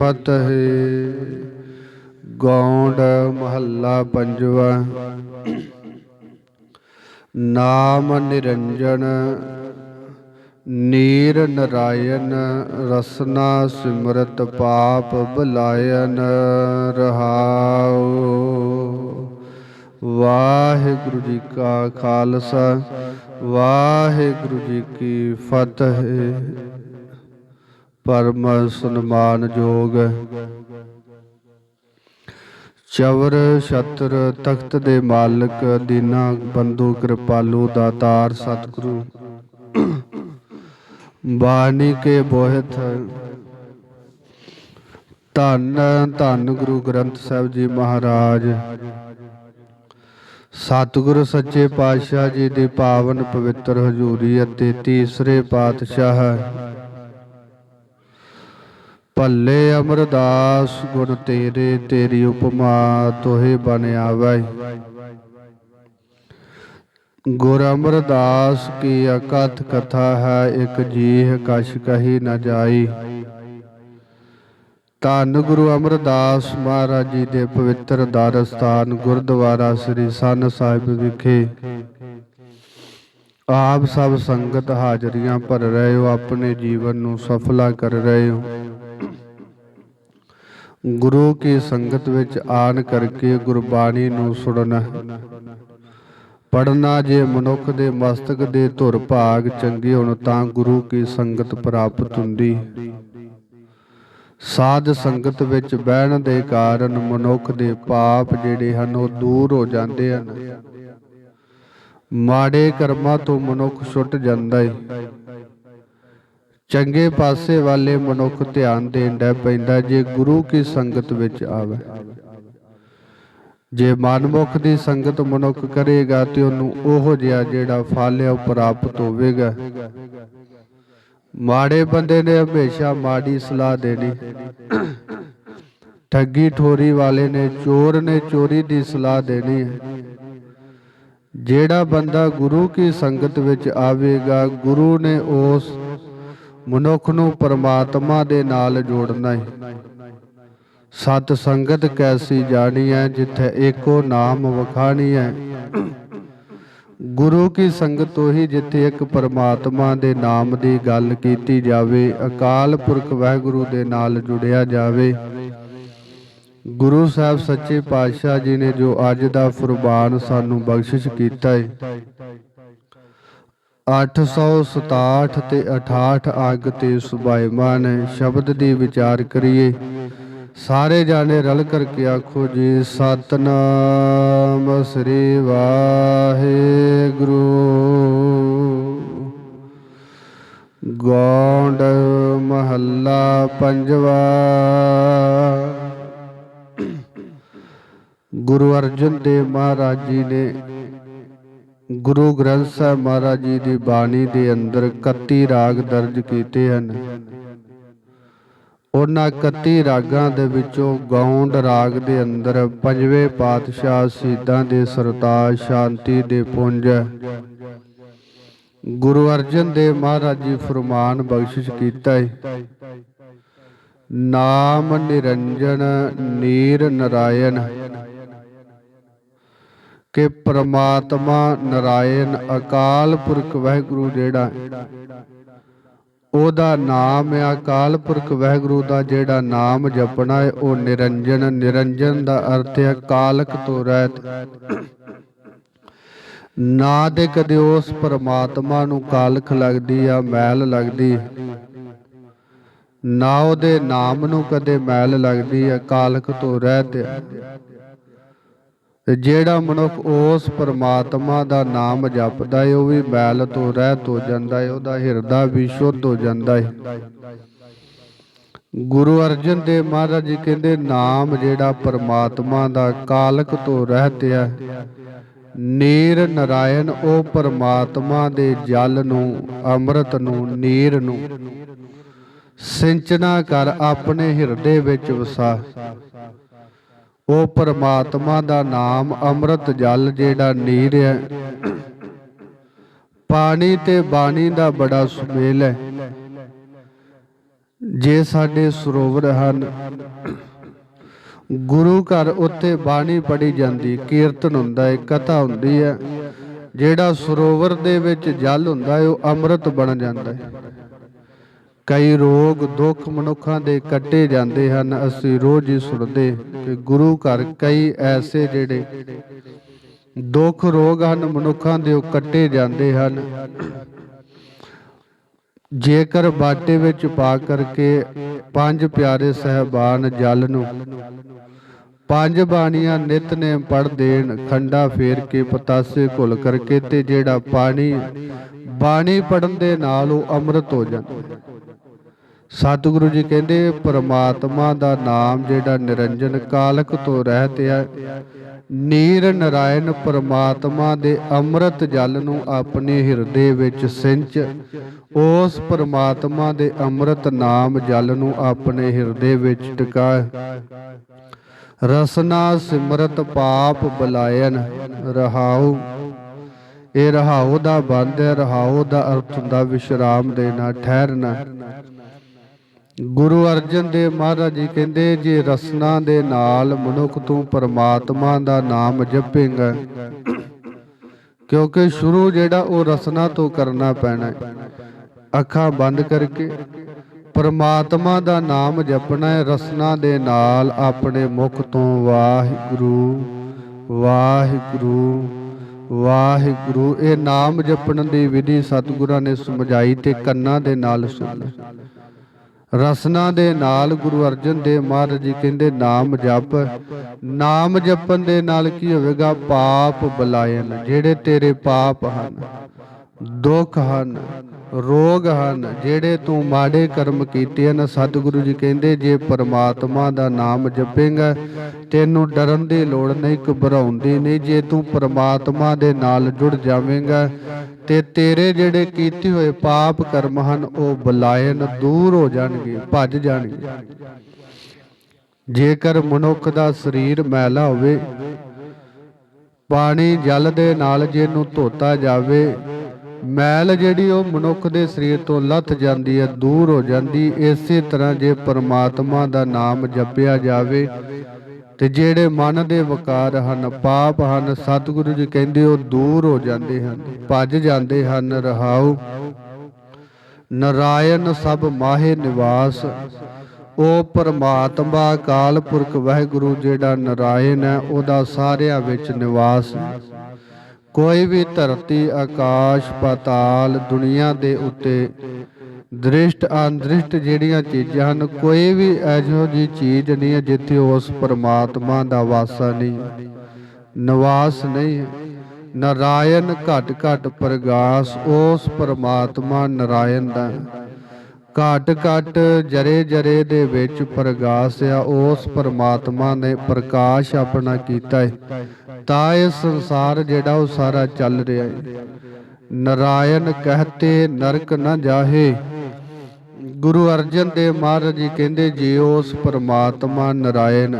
ਫਤਿਹ ਗੌਂਡ ਮਹੱਲਾ ਪੰਜਵਾ। ਨਾਮ ਨਿਰੰਜਨ, ਨੀਰ ਨਰਾਇਣ, ਰਸਨਾ ਸਿਮਰਤ ਪਾਪ ਬਲਾਇਨ ਰਹਾਉ। ਵਾਹਿਗੁਰੂ ਜੀ ਕਾ ਖਾਲਸਾ, ਵਾਹਿਗੁਰੂ ਜੀ ਕੀ ਫਤਿਹ। ਪਰਮ ਸਨਮਾਨਯੋਗ ਚਵਰ ਛਤਰ ਤਖਤ ਦੇ ਮਾਲਕ, ਦੀਨਾ ਬੰਧੂ ਕਿਰਪਾਲੂ ਦਾਤਾਰ ਸਤਿਗੁਰੂ। ਬਾਣੀ ਕੇ ਬੋਹਿਤ। ਧੰਨ ਧੰਨ ਗੁਰੂ ਗ੍ਰੰਥ ਸਾਹਿਬ ਜੀ ਮਹਾਰਾਜ। ਸਤਿਗੁਰ ਸੱਚੇ ਪਾਤਸ਼ਾਹ ਜੀ ਦੀ ਪਾਵਨ ਪਵਿੱਤਰ ਹਜ਼ੂਰੀ ਅਤੇ ਤੀਸਰੇ ਪਾਤਸ਼ਾਹ ਭੱਲੇ ਅਮਰਦਾਸ, ਗੁਣ ਤੇਰੇ, ਤੇਰੀ ਉਪਮਾ ਤੋਹੇ ਬਨ ਆਵੈ। ਗੁਰ ਅਮਰਦਾਸ ਕੀ ਅਕਥ ਕਥਾ ਹੈ, ਇਕ ਜੀਹ ਕਛ ਕਹੀ ਨਾ ਜਾਈ। ਧੰਨ ਗੁਰੂ ਅਮਰਦਾਸ ਮਹਾਰਾਜ ਜੀ ਦੇ ਪਵਿੱਤਰ ਦਰ ਸਥਾਨ ਗੁਰਦੁਆਰਾ ਸ੍ਰੀ ਸੰਨ ਸਾਹਿਬ ਵਿਖੇ। ਆਪ ਸਭ ਸੰਗਤ ਹਾਜ਼ਰੀਆਂ ਭਰ ਰਹੇ ਹੋ, ਆਪਣੇ ਜੀਵਨ ਨੂੰ ਸਫਲਾ ਕਰ ਰਹੇ ਹੋ। ਗੁਰੂ ਕੀ ਸੰਗਤ ਵਿੱਚ ਆਣ ਕਰਕੇ ਗੁਰਬਾਣੀ ਨੂੰ ਸੁਣਨਾ। ਪੜਨਾ ਜੇ ਮਨੁੱਖ ਦੇ ਮਸਤਕ ਦੇ ਧੁਰ ਭਾਗ ਚੰਗੇ ਹੋਣ ਤਾਂ ਗੁਰੂ ਕੀ ਸੰਗਤ ਪ੍ਰਾਪਤ ਹੁੰਦੀ। ਸਾਧ ਸੰਗਤ ਵਿੱਚ ਬਹਿਣ ਦੇ ਕਾਰਨ ਮਨੁੱਖ ਦੇ ਪਾਪ ਜਿਹੜੇ ਹਨ ਉਹ ਦੂਰ ਹੋ ਜਾਂਦੇ ਹਨ। ਮਾੜੇ ਕਰਮਾਂ ਤੋਂ ਮਨੁੱਖ ਛੁੱਟ ਜਾਂਦਾ ਹੈ ਚੰਗੇ ਪਾਸੇ ਵਾਲੇ ਮਨੁੱਖ ਧਿਆਨ ਦੇਣ ਦਾ ਪੈਂਦਾ ਜੇ ਗੁਰੂ ਕੀ ਸੰਗਤ ਵਿੱਚ ਆਵੇ। ਜੇ ਮਨਮੁਖ ਦੀ ਸੰਗਤ ਮਨੁੱਖ ਕਰੇਗਾ ਤੇ ਉਹਨੂੰ ਉਹੋ ਜਿਹਾ ਜਿਹੜਾ ਫਲ ਹੈ ਉਹ ਪ੍ਰਾਪਤ ਹੋਵੇਗਾ। ਮਾੜੇ ਬੰਦੇ ਨੇ ਹਮੇਸ਼ਾ ਮਾੜੀ ਸਲਾਹ ਦੇਣੀ। ਠੱਗੀ ਠੋਰੀ ਵਾਲੇ ਨੇ, ਚੋਰ ਨੇ ਚੋਰੀ ਦੀ ਸਲਾਹ ਦੇਣੀ। ਹੈ ਜਿਹੜਾ ਬੰਦਾ ਗੁਰੂ ਕੀ ਸੰਗਤ ਵਿੱਚ ਆਵੇਗਾ, ਗੁਰੂ ਨੇ ਉਸ ਮਨੁੱਖ ਨੂੰ ਪਰਮਾਤਮਾ ਦੇ ਨਾਲ ਜੋੜਨਾ ਹੈ। ਸਤ ਸੰਗਤ ਕੈਸੀ ਜਾਣੀ ਹੈ ਜਿੱਥੇ ਏਕੋ ਨਾਮ ਵਖਾਣੀ ਹੈ ਗੁਰੂ ਕੀ ਸੰਗਤ ਉਹੀ ਜਿੱਥੇ ਇੱਕ ਪਰਮਾਤਮਾ ਦੇ ਨਾਮ ਦੀ ਗੱਲ ਕੀਤੀ ਜਾਵੇ, ਅਕਾਲ ਪੁਰਖ ਵਾਹਿਗੁਰੂ ਦੇ ਨਾਲ ਜੁੜਿਆ ਜਾਵੇ। ਗੁਰੂ ਸਾਹਿਬ ਸੱਚੇ ਪਾਤਸ਼ਾਹ ਜੀ ਨੇ ਜੋ ਅੱਜ ਦਾ ਫੁਰਬਾਨ ਸਾਨੂੰ ਬਖਸ਼ਿਸ਼ ਕੀਤਾ ਹੈ 867 ਤੇ 68 ਅੱਗ ਤੇ ਸੁਭਾਈਮਾਨ ਸ਼ਬਦ ਦੀ ਵਿਚਾਰ ਕਰੀਏ। ਸਾਰੇ ਜਾਣੇ ਰਲ ਕਰਕੇ ਆਖੋ ਜੀ, ਸਤਨਾਮ ਸ੍ਰੀ ਵਾਹਿਗੁਰੂ। ਗੋਂਡ ਮਹੱਲਾ ਪੰਜਵਾ। ਗੁਰੂ ਅਰਜਨ ਦੇਵ ਮਹਾਰਾਜ ਜੀ ਨੇ ਗੁਰੂ ਗ੍ਰੰਥ ਸਾਹਿਬ ਮਹਾਰਾਜ ਜੀ ਦੀ ਬਾਣੀ ਦੇ ਅੰਦਰ 31 ਰਾਗ ਦਰਜ ਕੀਤੇ ਹਨ। ਉਹਨਾਂ 31 ਰਾਗਾਂ ਦੇ ਵਿੱਚੋਂ ਗੌਂਡ ਰਾਗ ਦੇ ਅੰਦਰ ਪੰਜਵੇਂ ਪਾਤਸ਼ਾਹ ਸਿੱਧਾਂ ਦੇ ਸਰਤਾਜ ਸ਼ਾਂਤੀ ਦੇ ਪੁੰਜ ਗੁਰੂ ਅਰਜਨ ਦੇਵ ਮਹਾਰਾਜ ਜੀ ਫਰਮਾਨ ਬਖਸ਼ਿਸ਼ ਕੀਤਾ ਹੈ ਨਾਮ ਨਿਰੰਜਨ, ਨੀਰ ਨਰਾਇਣ। ਕਿ ਪ੍ਰਮਾਤਮਾ ਨਰਾਇਣ ਅਕਾਲ ਪੁਰਖ ਵਾਹਿਗੁਰੂ ਜਿਹੜਾ ਉਹਦਾ ਨਾਮ ਹੈ ਅਕਾਲ ਪੁਰਖ ਵਾਹਿਗੁਰੂ ਦਾ ਜਿਹੜਾ ਨਾਮ ਜਪਣਾ ਹੈ, ਉਹ ਨਿਰੰਜਨ ਨਿਰੰਜਨ ਦਾ ਅਰਥ ਹੈ ਕਾਲਕ ਤੋਂ ਰਹਿਤ। ਨਾ ਦੇ ਕਦੇ ਉਸ ਪਰਮਾਤਮਾ ਨੂੰ ਕਾਲਖ ਲੱਗਦੀ ਆ, ਮੈਲ ਲੱਗਦੀ। ਨਾ ਉਹਦੇ ਨਾਮ ਨੂੰ ਕਦੇ ਮੈਲ ਲੱਗਦੀ ਆ, ਕਾਲਖ ਤੋਂ ਰਹਿਤ ਤੇ ਜਿਹੜਾ ਮਨੁੱਖ ਉਸ ਪਰਮਾਤਮਾ ਦਾ ਨਾਮ ਜਪਦਾ ਏ, ਉਹ ਵੀ ਮੈਲ ਤੋਂ ਰਹਿਤ ਹੋ ਜਾਂਦਾ ਹੈ ਉਹਦਾ ਹਿਰਦਾ ਵੀ ਸ਼ੁੱਧ ਹੋ ਜਾਂਦਾ ਏ। ਗੁਰੂ ਅਰਜਨ ਦੇਵ ਮਹਾਰਾਜ ਜੀ ਕਹਿੰਦੇ, ਨਾਮ ਜਿਹੜਾ ਪਰਮਾਤਮਾ ਦਾ ਕਾਲਕ ਤੋਂ ਰਹਿਤ ਹੈ ਨੀਰ ਨਰਾਇਣ, ਉਹ ਪਰਮਾਤਮਾ ਦੇ ਜਲ ਨੂੰ, ਅੰਮ੍ਰਿਤ ਨੂੰ, ਨੀਰ ਨੂੰ। ਸਿੰਚਨਾ ਕਰ ਆਪਣੇ ਹਿਰਦੇ ਵਿੱਚ ਵਸਾ। ਉਹ ਪਰਮਾਤਮਾ ਦਾ ਨਾਮ ਅੰਮ੍ਰਿਤ ਜਲ ਜਿਹੜਾ ਨੀਰ ਹੈ। ਪਾਣੀ ਤੇ ਬਾਣੀ ਦਾ ਬੜਾ ਸੁਮੇਲ ਹੈ। ਜੇ ਸਾਡੇ ਸਰੋਵਰ ਹਨ, ਗੁਰੂ ਘਰ ਉੱਤੇ ਬਾਣੀ ਪੜੀ ਜਾਂਦੀ, ਕੀਰਤਨ ਹੁੰਦਾ ਹੈ, ਕਥਾ ਹੁੰਦੀ ਹੈ, ਜਿਹੜਾ ਸਰੋਵਰ ਦੇ ਵਿੱਚ ਜਲ ਹੁੰਦਾ ਹੈ, ਉਹ ਅੰਮ੍ਰਿਤ ਬਣ ਜਾਂਦਾ ਹੈ। ਕਈ ਰੋਗ ਦੁੱਖ ਮਨੁੱਖਾਂ ਦੇ ਕੱਟੇ ਜਾਂਦੇ ਹਨ। ਅਸੀਂ ਰੋਜ਼ ਹੀ ਸੁਣਦੇ ਕਿ ਗੁਰੂ ਘਰ ਕਈ ਐਸੇ ਜਿਹੜੇ ਦੁੱਖ ਰੋਗ ਹਨ, ਮਨੁੱਖਾਂ ਦੇ ਉਹ ਕੱਟੇ ਜਾਂਦੇ ਹਨ। ਜੇਕਰ ਬਾਟੇ ਵਿੱਚ ਪਾ ਕਰਕੇ ਪੰਜ ਪਿਆਰੇ ਸਹਿਬਾਨ ਜਲ ਨੂੰ ਪੰਜ ਬਾਣੀਆਂ ਨਿਤਨੇਮ ਪੜ ਦੇਣ, ਖੰਡਾ ਫੇਰ ਕੇ ਪਤਾਸੇ ਘੁਲ ਕਰਕੇ ਤੇ ਜਿਹੜਾ ਪਾਣੀ, ਬਾਣੀ ਪੜਨ ਦੇ ਨਾਲ ਉਹ ਅੰਮ੍ਰਿਤ ਹੋ ਜਾਂਦਾ। ਸਤਿਗੁਰੂ ਜੀ ਕਹਿੰਦੇ, ਪਰਮਾਤਮਾ ਦਾ ਨਾਮ ਜਿਹੜਾ ਨਿਰੰਜਨ ਕਾਲਕ ਤੋਂ ਰਹਿਤ ਹੈ, ਨੀਰ ਨਰਾਇਣ ਪਰਮਾਤਮਾ ਦੇ ਅੰਮ੍ਰਿਤ ਜਲ ਨੂੰ ਆਪਣੇ ਹਿਰਦੇ ਵਿੱਚ ਸਿੰਚ, ਉਸ ਪਰਮਾਤਮਾ ਦੇ ਅੰਮ੍ਰਿਤ ਨਾਮ ਜਲ ਨੂੰ ਆਪਣੇ ਹਿਰਦੇ ਵਿੱਚ ਟਿਕਾ। ਰਸਨਾ ਸਿਮਰਤ ਪਾਪ ਬਲਾਇਨ ਰਹਾਉ। ਇਹ ਰਹਾਉ ਦਾ ਬੰਦ ਹੈ, ਰਹਾਉ ਦਾ ਅਰਥ ਹੁੰਦਾ ਵਿਸ਼ਰਾਮ ਦੇਣਾ, ਠਹਿਰਨਾ। ਗੁਰੂ ਅਰਜਨ ਦੇਵ ਮਹਾਰਾਜ ਜੀ ਕਹਿੰਦੇ, ਜੇ ਰਸਨਾ ਦੇ ਨਾਲ ਮਨੁੱਖ ਤੂੰ ਪਰਮਾਤਮਾ ਦਾ ਨਾਮ ਜਪੇਂਗਾ, ਕਿਉਂਕਿ ਸ਼ੁਰੂ ਜਿਹੜਾ ਉਹ ਰਸਨਾ ਤੋਂ ਕਰਨਾ ਪੈਣਾ ਅੱਖਾਂ ਬੰਦ ਕਰਕੇ ਪਰਮਾਤਮਾ ਦਾ ਨਾਮ ਜਪਣਾ ਹੈ, ਰਸਨਾ ਦੇ ਨਾਲ ਆਪਣੇ ਮੁਖ ਤੋਂ ਵਾਹਿਗੁਰੂ ਵਾਹਿਗੁਰੂ ਵਾਹਿਗੁਰੂ। ਇਹ ਨਾਮ ਜਪਣ ਦੀ ਵਿਧੀ ਸਤਿਗੁਰਾਂ ਨੇ ਸਮਝਾਈ ਤੇ ਕੰਨਾਂ ਦੇ ਨਾਲ ਸੁਣਨਾ ਰਸਨਾ ਦੇ ਨਾਲ ਗੁਰੂ ਅਰਜਨ ਦੇਵ ਮਹਾਰਾਜ ਜੀ ਕਹਿੰਦੇ, ਨਾਮ ਜਪ, ਨਾਮ ਜਪਣ ਦੇ ਨਾਲ ਕੀ ਹੋਵੇਗਾ? ਪਾਪ ਬਲਾਇਨ ਜਿਹੜੇ ਤੇਰੇ ਪਾਪ ਹਨ, ਦੁੱਖ ਹਨ ਰੋਗ ਹਨ, ਜਿਹੜੇ ਤੂੰ ਮਾੜੇ ਕਰਮ ਕੀਤੇ ਹਨ, ਸਤਿਗੁਰੂ ਜੀ ਕਹਿੰਦੇ, ਜੇ ਪਰਮਾਤਮਾ ਦਾ ਨਾਮ ਜਪੇਂਗਾ, ਤੈਨੂੰ ਡਰਨ ਦੀ ਲੋੜ ਨਹੀਂ, ਘਬਰਾਉਣ ਦੀ ਨਹੀਂ, ਜੇ ਤੂੰ ਪਰਮਾਤਮਾ ਦੇ ਨਾਲ ਜੁੜ ਜਾਵੇਂਗਾ, ਤੇ ਤੇਰੇ ਜਿਹੜੇ ਕੀਤੇ ਹੋਏ ਪਾਪ ਕਰਮ ਹਨ, ਉਹ ਬਲਾਇਨ ਦੂਰ ਹੋ ਜਾਣਗੇ, ਭੱਜ ਜਾਣਗੇ। ਜੇਕਰ ਮਨੁੱਖ ਦਾ ਸਰੀਰ ਮੈਲਾ ਹੋਵੇ, ਪਾਣੀ ਜਲ ਦੇ ਨਾਲ ਜੇ ਨੂੰ ਧੋਤਾ ਜਾਵੇ ਮੈਲ ਜਿਹੜੀ ਉਹ ਮਨੁੱਖ ਦੇ ਸਰੀਰ ਤੋਂ ਲੱਥ ਜਾਂਦੀ ਹੈ, ਦੂਰ ਹੋ ਜਾਂਦੀ, ਇਸੇ ਤਰ੍ਹਾਂ ਜੇ ਪਰਮਾਤਮਾ ਦਾ ਨਾਮ ਜਪਿਆ ਜਾਵੇ, ਤੇ ਜਿਹੜੇ ਮਨ ਦੇ ਵਿਕਾਰ ਹਨ, ਪਾਪ ਹਨ, ਸਤਿਗੁਰੂ ਜੀ ਕਹਿੰਦੇ ਉਹ ਦੂਰ ਹੋ ਜਾਂਦੇ ਹਨ, ਭੱਜ ਜਾਂਦੇ ਹਨ, ਰਹਾਉ। ਨਰਾਇਣ ਸਭ ਮਾਹੇ ਨਿਵਾਸ ਉਹ ਪਰਮਾਤਮਾ ਅਕਾਲ ਪੁਰਖ ਵਾਹਿਗੁਰੂ ਜਿਹੜਾ ਨਰਾਇਣ ਹੈ, ਉਹਦਾ ਸਾਰਿਆਂ ਵਿੱਚ ਨਿਵਾਸ। ਕੋਈ ਵੀ ਧਰਤੀ, ਆਕਾਸ਼, ਪਾਤਾਲ, ਦੁਨੀਆ ਦੇ ਉੱਤੇ ਦ੍ਰਿਸ਼ਟ ਅਨਦ੍ਰਿਸ਼ਟ ਜਿਹੜੀਆਂ ਚੀਜ਼ਾਂ ਹਨ, ਕੋਈ ਵੀ ਐਜੋ ਜੀ ਚੀਜ਼ ਨਹੀਂ ਹੈ ਜਿੱਥੇ ਉਸ ਪਰਮਾਤਮਾ ਦਾ ਵਾਸਾ ਨਹੀਂ, ਨਿਵਾਸ ਨਹੀਂ। ਨਾਰਾਇਣ ਨਰਾਇਣ ਘਟ ਘਟ ਪ੍ਰਗਾਸ, ਉਸ ਪਰਮਾਤਮਾ ਨਾਰਾਇਣ ਦਾ। ਹੈ ਘਟ ਘਟ ਜਰੇ ਜਰੇ ਦੇ ਵਿੱਚ ਪ੍ਰਗਾਸ ਆ ਉਸ ਪਰਮਾਤਮਾ ਨੇ ਪ੍ਰਕਾਸ਼ ਆਪਣਾ ਕੀਤਾ ਹੈ ਤਾਂ ਇਹ ਸੰਸਾਰ ਜਿਹੜਾ ਉਹ ਸਾਰਾ ਚੱਲ ਰਿਹਾ ਹੈ ਨਰਾਇਣ ਕਹਤੇ ਨਰਕ ਨਾ ਜਾਹੇ। ਗੁਰੂ ਅਰਜਨ ਦੇਵ ਮਹਾਰਾਜ ਜੀ ਕਹਿੰਦੇ, ਜੇ ਉਸ ਪਰਮਾਤਮਾ ਨਰਾਇਣ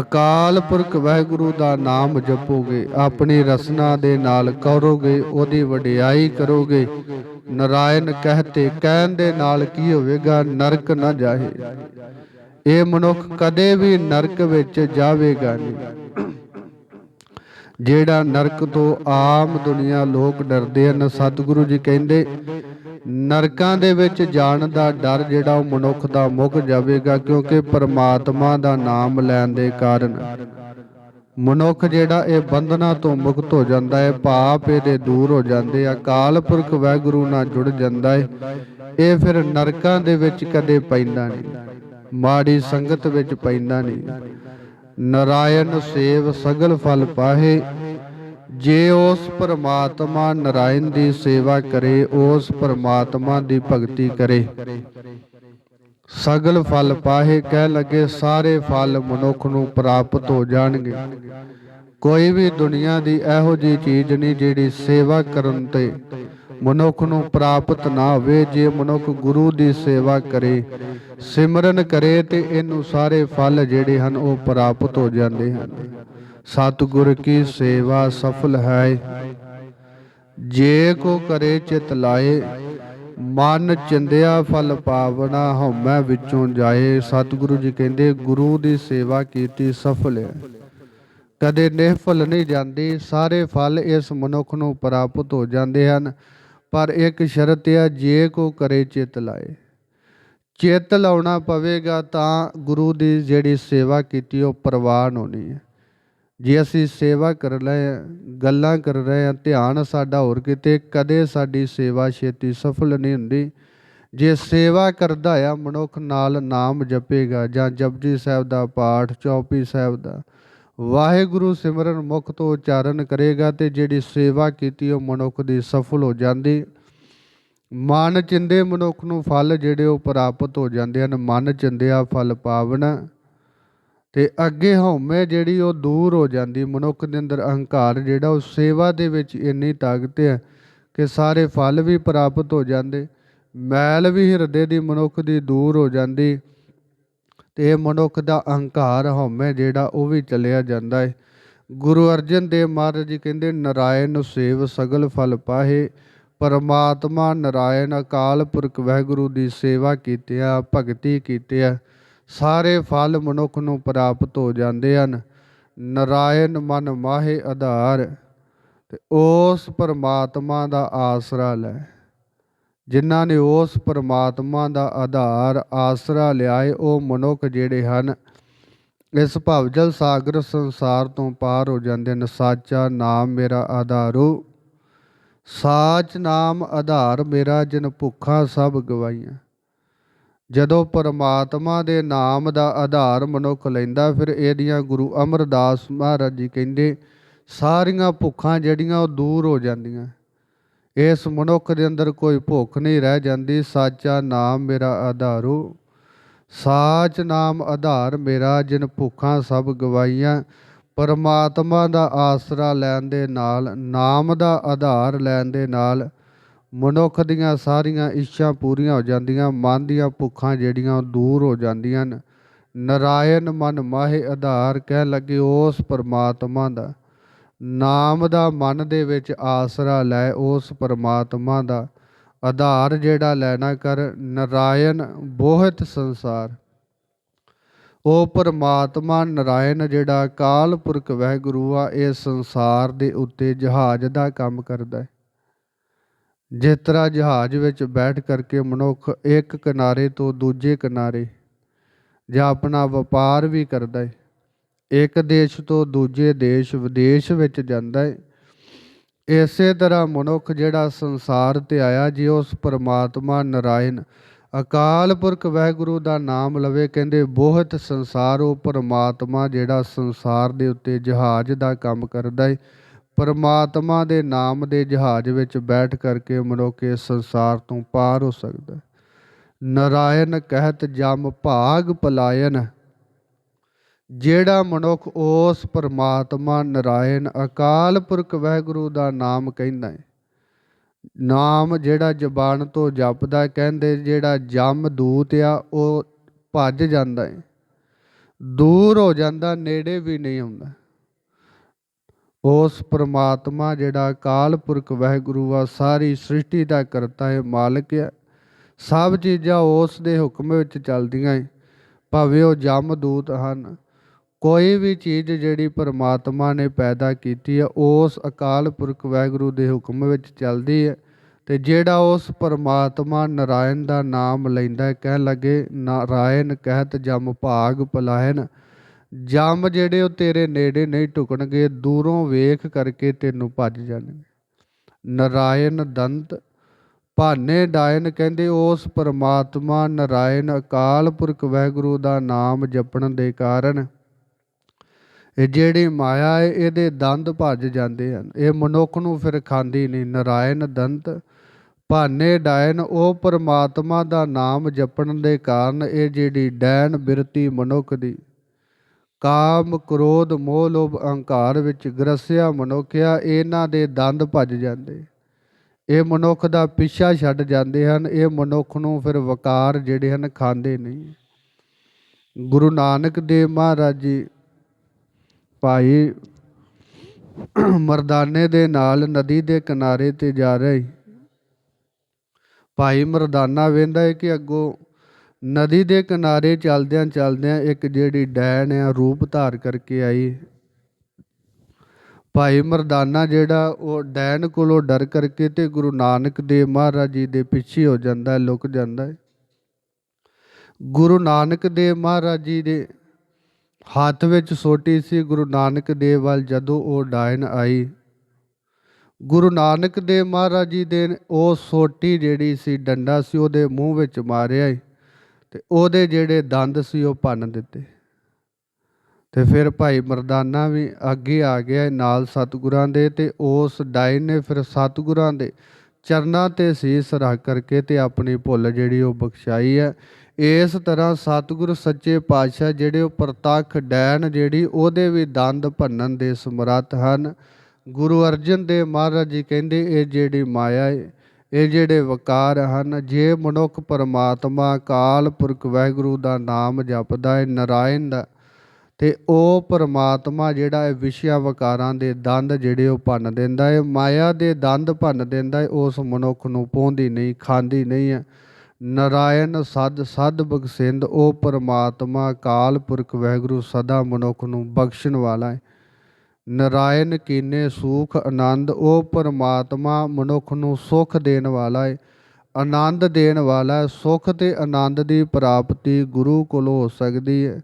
ਅਕਾਲ ਪੁਰਖ ਵਾਹਿਗੁਰੂ ਦਾ ਨਾਮ ਜਪੋਗੇ, ਆਪਣੀ ਰਸਨਾ ਦੇ ਨਾਲ ਕਰੋਗੇ, ਉਹਦੀ ਵਡਿਆਈ ਕਰੋਗੇ, ਨਰਾਇਣ ਕਹਤੇ, ਕਹਿਣ ਦੇ ਨਾਲ ਕੀ ਹੋਵੇਗਾ, ਨਰਕ ਨਾ ਜਾਏ ਇਹ ਮਨੁੱਖ ਕਦੇ ਵੀ ਨਰਕ ਵਿੱਚ ਜਾਵੇਗਾ ਨਹੀਂ। ਜਿਹੜਾ ਨਰਕ ਤੋਂ ਆਮ ਦੁਨੀਆ ਲੋਕ ਡਰਦੇ ਹਨ, ਸਤਿਗੁਰੂ ਜੀ ਕਹਿੰਦੇ, ਨਰਕਾਂ ਦੇ ਵਿੱਚ ਜਾਣ ਦਾ ਡਰ ਜਿਹੜਾ ਉਹ ਮਨੁੱਖ ਦਾ ਮੁੱਕ ਜਾਵੇਗਾ, ਕਿਉਂਕਿ ਪਰਮਾਤਮਾ ਦਾ ਨਾਮ ਲੈਣ ਦੇ ਕਾਰਨ ਮਨੁੱਖ ਜਿਹੜਾ ਇਹ ਬੰਧਨਾਂ ਤੋਂ ਮੁਕਤ ਹੋ ਜਾਂਦਾ ਹੈ, ਪਾਪ ਇਹਦੇ ਦੂਰ ਹੋ ਜਾਂਦੇ ਆ ਕਾਲ ਪੁਰਖ ਵਾਹਿਗੁਰੂ ਨਾਲ ਜੁੜ ਜਾਂਦਾ ਹੈ, ਇਹ ਫਿਰ ਨਰਕਾਂ ਦੇ ਵਿੱਚ ਕਦੇ ਪੈਂਦਾ ਨਹੀਂ, ਮਾੜੀ ਸੰਗਤ ਵਿੱਚ ਪੈਂਦਾ ਨਹੀਂ। ਨਰਾਇਣ ਸੇਵ ਸਗਲ ਫਲ ਪਾਹੇ, ਜੇ ਉਸ ਪਰਮਾਤਮਾ ਨਰਾਇਣ ਦੀ ਸੇਵਾ ਕਰੇ, ਉਸ ਪਰਮਾਤਮਾ ਦੀ ਭਗਤੀ ਕਰੇ। ਸਗਲ ਫਲ ਪਾਹੇ, ਕਹਿ ਲੱਗੇ ਸਾਰੇ ਫਲ ਮਨੁੱਖ ਨੂੰ ਪ੍ਰਾਪਤ ਹੋ ਜਾਣਗੇ। ਕੋਈ ਵੀ ਦੁਨੀਆ ਦੀ ਇਹੋ ਜੀ ਚੀਜ਼ ਨਹੀਂ ਜਿਹੜੀ ਸੇਵਾ ਕਰਨ ਤੇ ਮਨੁੱਖ ਨੂੰ ਪ੍ਰਾਪਤ ਨਾ ਹੋਵੇ, ਜੇ ਮਨੁੱਖ ਗੁਰੂ ਦੀ ਸੇਵਾ ਕਰੇ, ਸਿਮਰਨ ਕਰੇ, ਤੇ ਇਹਨੂੰ ਸਾਰੇ ਫਲ ਜਿਹੜੇ ਹਨ ਉਹ ਪ੍ਰਾਪਤ ਹੋ ਜਾਂਦੇ ਹਨ। ਸਤਿਗੁਰ ਕੀ ਸੇਵਾ ਸਫਲ ਹੈ? ਜੇ ਕੋ ਕਰੇ ਚਿਤ ਲਾਏ, ਮਨ ਚਿੰਦਿਆ ਫਲ ਪਾਵਨਾ ਹਉਮੈ ਵਿੱਚੋਂ ਜਾਏ। ਸਤਿਗੁਰੂ ਜੀ ਕਹਿੰਦੇ, ਗੁਰੂ ਦੀ ਸੇਵਾ ਕੀਤੀ ਸਫਲ ਹੈ। ਕਦੇ ਨਿਹਫਲ ਨਹੀਂ ਜਾਂਦੀ, ਸਾਰੇ ਫਲ ਇਸ ਮਨੁੱਖ ਨੂੰ ਪ੍ਰਾਪਤ ਹੋ ਜਾਂਦੇ ਹਨ। ਪਰ ਇੱਕ ਸ਼ਰਤ ਹੈ ਜੇ ਕੋ ਕਰੇ ਚਿਤ ਲਾਏ। ਚਿੱਤ ਲਾਉਣਾ ਪਵੇਗਾ ਤਾਂ ਗੁਰੂ ਦੀ ਜਿਹੜੀ ਸੇਵਾ ਕੀਤੀ ਉਹ ਪ੍ਰਵਾਨ ਹੋਣੀ ਹੈ। ਜੇ ਅਸੀਂ ਸੇਵਾ ਕਰ ਰਹੇ ਹਾਂ ਗੱਲਾਂ ਕਰ ਰਹੇ ਹਾਂ, ਧਿਆਨ ਸਾਡਾ ਹੋਰ ਕਿਤੇ, ਕਦੇ ਸਾਡੀ ਸੇਵਾ ਛੇਤੀ ਸਫਲ ਨਹੀਂ ਹੁੰਦੀ। ਜੇ ਸੇਵਾ ਕਰਦਾ ਆ, ਮਨੁੱਖ ਨਾਲ ਨਾਮ ਜਪੇਗਾ ਜਾਂ ਜਪਜੀ ਸਾਹਿਬ ਦਾ ਪਾਠ, ਚੌਪੀ ਸਾਹਿਬ ਦਾ ਵਾਹਿਗੁਰੂ ਸਿਮਰਨ ਮੁਖ ਤੋਂ ਉਚਾਰਨ ਕਰੇਗਾ ਤੇ ਜਿਹੜੀ ਸੇਵਾ ਕੀਤੀ ਉਹ ਮਨੁੱਖ ਦੀ ਸਫਲ ਹੋ ਜਾਂਦੀ। ਮਨ ਚਿੰਦੇ ਮਨੁੱਖ ਨੂੰ ਫਲ ਜਿਹੜੇ ਉਹ ਪ੍ਰਾਪਤ ਹੋ ਜਾਂਦੇ ਹਨ। ਮਨ ਚਿੰਦਿਆ ਫਲ ਪਾਵਨ ਤੇ ਅੱਗੇ ਹਉਮੈ ਜਿਹੜੀ ਉਹ ਦੂਰ ਹੋ ਜਾਂਦੀ। ਮਨੁੱਖ ਦੇ ਅੰਦਰ ਅਹੰਕਾਰ ਜਿਹੜਾ ਉਹ ਸੇਵਾ ਦੇ ਵਿੱਚ ਇੰਨੀ ਤਾਕਤ ਹੈ ਕਿ ਸਾਰੇ ਫਲ ਵੀ ਪ੍ਰਾਪਤ ਹੋ ਜਾਂਦੇ। ਮੈਲ ਵੀ ਹਿਰਦੇ ਦੀ ਮਨੁੱਖ ਦੀ ਦੂਰ ਹੋ ਜਾਂਦੀ। ਤੇ ਮਨੁੱਖ ਦਾ ਅਹੰਕਾਰ ਹਉਮੈ ਜਿਹੜਾ ਉਹ ਵੀ ਚਲਿਆ ਜਾਂਦਾ ਹੈ ਗੁਰੂ ਅਰਜਨ ਦੇਵ ਮਹਾਰਾਜ ਜੀ ਕਹਿੰਦੇ, ਨਰਾਇਣ ਸੇਵ ਸਗਲ ਫਲ ਪਾਹੇ, ਪਰਮਾਤਮਾ ਨਰਾਇਣ ਅਕਾਲ ਪੁਰਖ ਵਾਹਿਗੁਰੂ ਦੀ ਸੇਵਾ ਕੀਤਿਆ, ਭਗਤੀ ਕੀਤਿਆ। ਸਾਰੇ ਫਲ ਮਨੁੱਖ ਨੂੰ ਪ੍ਰਾਪਤ ਹੋ ਜਾਂਦੇ ਹਨ। ਨਰਾਇਣ ਮਨ ਮਾਹੇ ਆਧਾਰ, ਤੇ ਉਸ ਪਰਮਾਤਮਾ ਦਾ ਆਸਰਾ ਲੈ। ਜਿਨ੍ਹਾਂ ਨੇ ਉਸ ਪਰਮਾਤਮਾ ਦਾ ਆਧਾਰ ਆਸਰਾ ਲਿਆ ਏ ਉਹ ਮਨੁੱਖ ਜਿਹੜੇ ਹਨ, ਇਸ ਭਵਜਲ ਸਾਗਰ ਸੰਸਾਰ ਤੋਂ ਪਾਰ ਹੋ ਜਾਂਦੇ ਨੇ। ਸਾਚਾ ਨਾਮ ਮੇਰਾ ਆਧਾਰੂ ਸਾਚ ਨਾਮ ਆਧਾਰ ਮੇਰਾ, ਜਿਨ ਭੁੱਖਾ ਸਭ ਗਵਾਈਆਂ। ਜਦੋਂ ਪਰਮਾਤਮਾ ਦੇ ਨਾਮ ਦਾ ਆਧਾਰ ਮਨੁੱਖ ਲੈਂਦਾ, ਫਿਰ ਇਹਦੀਆਂ ਗੁਰੂ ਅਮਰਦਾਸ ਮਹਾਰਾਜ ਜੀ ਕਹਿੰਦੇ, ਸਾਰੀਆਂ ਭੁੱਖਾਂ ਜਿਹੜੀਆਂ ਉਹ ਦੂਰ ਹੋ ਜਾਂਦੀਆਂ। ਇਸ ਮਨੁੱਖ ਦੇ ਅੰਦਰ ਕੋਈ ਭੁੱਖ ਨਹੀਂ ਰਹਿ ਜਾਂਦੀ, ਸਾਚਾ ਨਾਮ ਮੇਰਾ ਆਧਾਰੂ। ਸਾਚ ਨਾਮ ਆਧਾਰ ਮੇਰਾ, ਜਿਨ ਭੁੱਖਾਂ ਸਭ ਗਵਾਈਆਂ ਪਰਮਾਤਮਾ ਦਾ ਆਸਰਾ ਲੈਣ ਦੇ ਨਾਲ, ਨਾਮ ਦਾ ਆਧਾਰ ਲੈਣ ਦੇ ਨਾਲ ਮਨੁੱਖ ਦੀਆਂ ਸਾਰੀਆਂ ਇੱਛਾ ਪੂਰੀਆਂ ਹੋ ਜਾਂਦੀਆਂ, ਮਨ ਦੀਆਂ ਭੁੱਖਾਂ ਜਿਹੜੀਆਂ ਉਹ ਦੂਰ ਹੋ ਜਾਂਦੀਆਂ ਨੇ ਨਰਾਇਣ ਮਨ ਮਾਹੇ ਆਧਾਰ ਕਹਿ ਲੱਗੇ, ਉਸ ਪਰਮਾਤਮਾ ਦਾ। ਨਾਮ ਦਾ ਮਨ ਦੇ ਵਿੱਚ ਆਸਰਾ ਲੈ ਉਸ ਪਰਮਾਤਮਾ ਦਾ। ਆਧਾਰ ਜਿਹੜਾ ਲੈਣਾ ਕਰ, ਨਰਾਇਣ ਬੋਹਿਤ ਸੰਸਾਰ। ਉਹ ਪਰਮਾਤਮਾ ਨਰਾਇਣ ਜਿਹੜਾ ਕਾਲ ਪੁਰਖ ਵਹਿਗੁਰੂ ਆ, ਇਹ ਸੰਸਾਰ ਦੇ ਉੱਤੇ ਜਹਾਜ਼ ਦਾ ਕੰਮ ਕਰਦਾ ਹੈ। ਜਿਸ ਤਰ੍ਹਾਂ ਜਹਾਜ਼ ਵਿੱਚ ਬੈਠ ਕਰਕੇ ਮਨੁੱਖ ਇੱਕ ਕਿਨਾਰੇ ਤੋਂ ਦੂਜੇ ਕਿਨਾਰੇ ਜਾਂ ਆਪਣਾ ਵਪਾਰ ਵੀ ਕਰਦਾ ਹੈ। ਇੱਕ ਦੇਸ਼ ਤੋਂ ਦੂਜੇ ਦੇਸ਼, ਵਿਦੇਸ਼ ਵਿੱਚ ਜਾਂਦਾ ਹੈ। ਇਸੇ ਤਰ੍ਹਾਂ ਮਨੁੱਖ ਜਿਹੜਾ ਸੰਸਾਰ ਤੇ ਆਇਆ, ਜੇ ਉਸ ਪਰਮਾਤਮਾ ਨਰਾਇਣ ਅਕਾਲ ਪੁਰਖ ਵਾਹਿਗੁਰੂ ਦਾ ਨਾਮ ਲਵੇ, ਕਹਿੰਦੇ ਬਹੁਤ ਸੰਸਾਰ ਉਹ ਪਰਮਾਤਮਾ ਜਿਹੜਾ ਸੰਸਾਰ ਦੇ ਉੱਤੇ ਜਹਾਜ਼ ਦਾ ਕੰਮ ਕਰਦਾ ਹੈ ਪਰਮਾਤਮਾ ਦੇ ਨਾਮ ਦੇ ਜਹਾਜ਼ ਵਿੱਚ ਬੈਠ ਕਰਕੇ ਮਨੁੱਖ ਇਸ ਸੰਸਾਰ ਤੋਂ ਪਾਰ ਹੋ ਸਕਦਾ ਹੈ। ਨਰਾਇਣ ਕਹਿਤ ਜਮ ਭਾਗ ਪਲਾਇਨ ਜਿਹੜਾ ਮਨੁੱਖ ਉਸ ਪਰਮਾਤਮਾ ਨਰਾਇਣ ਅਕਾਲ ਪੁਰਖ ਵਾਹਿਗੁਰੂ ਦਾ ਨਾਮ ਕਹਿੰਦਾ ਹੈ। ਨਾਮ ਜਿਹੜਾ ਜ਼ਬਾਨ ਤੋਂ ਜਪਦਾ ਕਹਿੰਦੇ ਜਿਹੜਾ ਜਮ ਦੂਤ ਆ, ਉਹ ਭੱਜ ਜਾਂਦਾ ਹੈ। ਦੂਰ ਹੋ ਜਾਂਦਾ, ਨੇੜੇ ਵੀ ਨਹੀਂ ਆਉਂਦਾ। ਉਸ ਪ੍ਰਮਾਤਮਾ ਜਿਹੜਾ ਅਕਾਲ ਪੁਰਖ ਵਾਹਿਗੁਰੂ ਆ, ਸਾਰੀ ਸ੍ਰਿਸ਼ਟੀ ਦਾ ਕਰਤਾ ਹੈ, ਮਾਲਕ ਹੈ ਸਭ ਚੀਜ਼ਾਂ ਉਸ ਦੇ ਹੁਕਮ ਵਿੱਚ ਚੱਲਦੀਆਂ ਹੈ। ਭਾਵੇਂ ਉਹ ਜਮਦੂਤ ਹਨ ਕੋਈ ਵੀ ਚੀਜ਼ ਜਿਹੜੀ ਪਰਮਾਤਮਾ ਨੇ ਪੈਦਾ ਕੀਤੀ ਹੈ, ਉਸ ਅਕਾਲ ਪੁਰਖ ਵਾਹਿਗੁਰੂ ਦੇ ਹੁਕਮ ਵਿੱਚ ਚੱਲਦੀ ਹੈ ਤੇ ਜਿਹੜਾ ਉਸ ਪਰਮਾਤਮਾ ਨਰਾਇਣ ਦਾ ਨਾਮ ਲੈਂਦਾ ਹੈ, ਕਹਿਣ ਲੱਗੇ, ਨਾਰਾਇਣ ਕਹਿਤ ਜਮ ਭਾਗ ਪਲਾਇਨ। ਜਮ ਜਿਹੜੇ ਉਹ ਤੇਰੇ ਨੇੜੇ ਨਹੀਂ ਟੁਕਣਗੇ ਦੂਰੋਂ ਵੇਖ ਕਰਕੇ ਤੈਨੂੰ ਭੱਜ ਜਾਣਗੇ। ਨਰਾਇਣ ਦੰਤ, ਭਾਨੇ ਡਾਇਨ ਕਹਿੰਦੇ, ਉਸ ਪਰਮਾਤਮਾ ਨਰਾਇਣ ਅਕਾਲ ਪੁਰਖ ਵਾਹਿਗੁਰੂ ਦਾ ਨਾਮ ਜਪਣ ਦੇ ਕਾਰਨ ਇਹ ਜਿਹੜੀ ਮਾਇਆ ਹੈ, ਇਹਦੇ ਦੰਦ ਭੱਜ ਜਾਂਦੇ ਹਨ। ਇਹ ਮਨੁੱਖ ਨੂੰ ਫਿਰ ਖਾਂਦੀ ਨਹੀਂ। ਨਰਾਇਣ ਦੰਤ ਭਾਨੇ ਡਾਇਨ ਉਹ ਪਰਮਾਤਮਾ ਦਾ ਨਾਮ ਜਪਣ ਦੇ ਕਾਰਨ ਇਹ ਜਿਹੜੀ ਡੈਣ ਬਿਰਤੀ ਮਨੁੱਖ ਦੀ ਕਾਮ, ਕ੍ਰੋਧ, ਮੋਹ, ਲੋਭ, ਅਹੰਕਾਰ ਵਿੱਚ ਗਰਸਿਆ ਮਨੁੱਖਿਆ, ਇਹਨਾਂ ਦੇ ਦੰਦ ਭੱਜ ਜਾਂਦੇ। ਇਹ ਮਨੁੱਖ ਦਾ ਪਿੱਛਾ ਛੱਡ ਜਾਂਦੇ ਹਨ। ਇਹ ਮਨੁੱਖ ਨੂੰ ਫਿਰ ਵਕਾਰ ਜਿਹੜੇ ਹਨ, ਖਾਂਦੇ ਨਹੀਂ। ਗੁਰੂ ਨਾਨਕ ਦੇਵ ਮਹਾਰਾਜ ਜੀ ਭਾਈ ਮਰਦਾਨੇ ਦੇ ਨਾਲ ਨਦੀ ਦੇ ਕਿਨਾਰੇ ਤੇ ਜਾ ਰਹੇ। ਭਾਈ ਮਰਦਾਨਾ ਵੇਂਦਾ ਹੈ ਕਿ ਅੱਗੋਂ ਨਦੀ ਦੇ ਕਿਨਾਰੇ ਚੱਲਦਿਆਂ ਚੱਲਦਿਆਂ ਇੱਕ ਜਿਹੜੀ ਡੈਣ ਆ, ਰੂਪ ਧਾਰ ਕਰਕੇ ਆਈ। ਭਾਈ ਮਰਦਾਨਾ ਜਿਹੜਾ, ਉਹ ਡੈਣ ਕੋਲੋਂ ਡਰ ਕਰਕੇ ਤੇ ਗੁਰੂ ਨਾਨਕ ਦੇਵ ਮਹਾਰਾਜ ਜੀ ਦੇ ਪਿੱਛੇ ਹੋ ਜਾਂਦਾ ਹੈ ਲੁਕ ਜਾਂਦਾ ਹੈ। ਗੁਰੂ ਨਾਨਕ ਦੇਵ ਮਹਾਰਾਜ ਜੀ ਦੇ ਹੱਥ ਵਿੱਚ ਸੋਟੀ ਸੀ, ਗੁਰੂ ਨਾਨਕ ਦੇਵ ਵੱਲ ਜਦੋਂ ਉਹ ਡਾਇਨ ਆਈ। ਗੁਰੂ ਨਾਨਕ ਦੇਵ ਮਹਾਰਾਜ ਜੀ ਦੇ ਉਹ ਸੋਟੀ ਜਿਹੜੀ ਸੀ, ਡੰਡਾ ਸੀ, ਉਹਦੇ ਮੂੰਹ ਵਿੱਚ ਮਾਰਿਆ ਈ ਤੇ ਉਹਦੇ ਜਿਹੜੇ ਦੰਦ ਸੀ, ਉਹ ਭੰਨ ਦਿੱਤੇ। ਤੇ ਫਿਰ ਭਾਈ ਮਰਦਾਨਾ ਵੀ ਅੱਗੇ ਆ ਗਿਆ ਨਾਲ ਸਤਿਗੁਰਾਂ ਦੇ ਤੇ ਉਸ ਡਾਇਨ ਨੇ ਫਿਰ ਸਤਿਗੁਰਾਂ ਦੇ ਚਰਨਾਂ ਤੇ ਸੀਸ ਰੱਖ ਕਰਕੇ ਤੇ ਆਪਣੀ ਭੁੱਲ ਜਿਹੜੀ ਉਹ ਬਖਸ਼ਾਈ ਹੈ। ਇਸ ਤਰ੍ਹਾਂ ਸਤਿਗੁਰ ਸੱਚੇ ਪਾਤਸ਼ਾਹ ਜਿਹੜੇ ਉਹ ਪ੍ਰਤੱਖ ਡੈਣ ਜਿਹੜੀ ਉਹਦੇ ਵੀ ਦੰਦ ਭੰਨਣ ਦੇ ਸਮਰੱਥ ਹਨ। ਗੁਰੂ ਅਰਜਨ ਦੇਵ ਮਹਾਰਾਜ ਜੀ ਕਹਿੰਦੇ, ਇਹ ਜਿਹੜੀ ਮਾਇਆ ਹੈ ਇਹ ਜਿਹੜੇ ਵਕਾਰ ਹਨ, ਜੇ ਮਨੁੱਖ ਪਰਮਾਤਮਾ, ਕਾਲ ਪੁਰਖ ਵਾਹਿਗੁਰੂ ਦਾ ਨਾਮ ਜਪਦਾ ਹੈ ਨਰਾਇਣ ਦਾ, ਤੇ ਉਹ ਪਰਮਾਤਮਾ ਜਿਹੜਾ ਹੈ ਵਿਸ਼ਿਆ ਵਕਾਰਾਂ ਦੇ ਦੰਦ ਜਿਹੜੇ ਉਹ ਭੰਨ ਦਿੰਦਾ ਹੈ ਮਾਇਆ ਦੇ ਦੰਦ ਭੰਨ ਦਿੰਦਾ ਹੈ ਉਸ ਮਨੁੱਖ ਨੂੰ ਪਹੁੰਦੀ ਨਹੀਂ, ਖਾਂਦੀ ਨਹੀਂ ਹੈ ਨਰਾਇਣ ਸਦ ਸਦ ਬਖਸ਼ਿੰਦ, ਉਹ ਪਰਮਾਤਮਾ ਕਾਲ ਪੁਰਖ ਵਹਿਗੁਰੂ ਸਦਾ ਮਨੁੱਖ ਨੂੰ ਬਖਸ਼ਣ ਵਾਲਾ ਹੈ। ਨਰਾਇਣ ਕੀਨੇ ਸੂਖ ਆਨੰਦ, ਉਹ ਪਰਮਾਤਮਾ ਮਨੁੱਖ ਨੂੰ ਸੁਖ ਦੇਣ ਵਾਲਾ ਹੈ। ਆਨੰਦ ਦੇਣ ਵਾਲਾ ਹੈ, ਸੁਖ ਤੇ ਆਨੰਦ ਦੀ ਪ੍ਰਾਪਤੀ ਗੁਰੂ ਕੋਲੋਂ ਹੋ ਸਕਦੀ ਹੈ।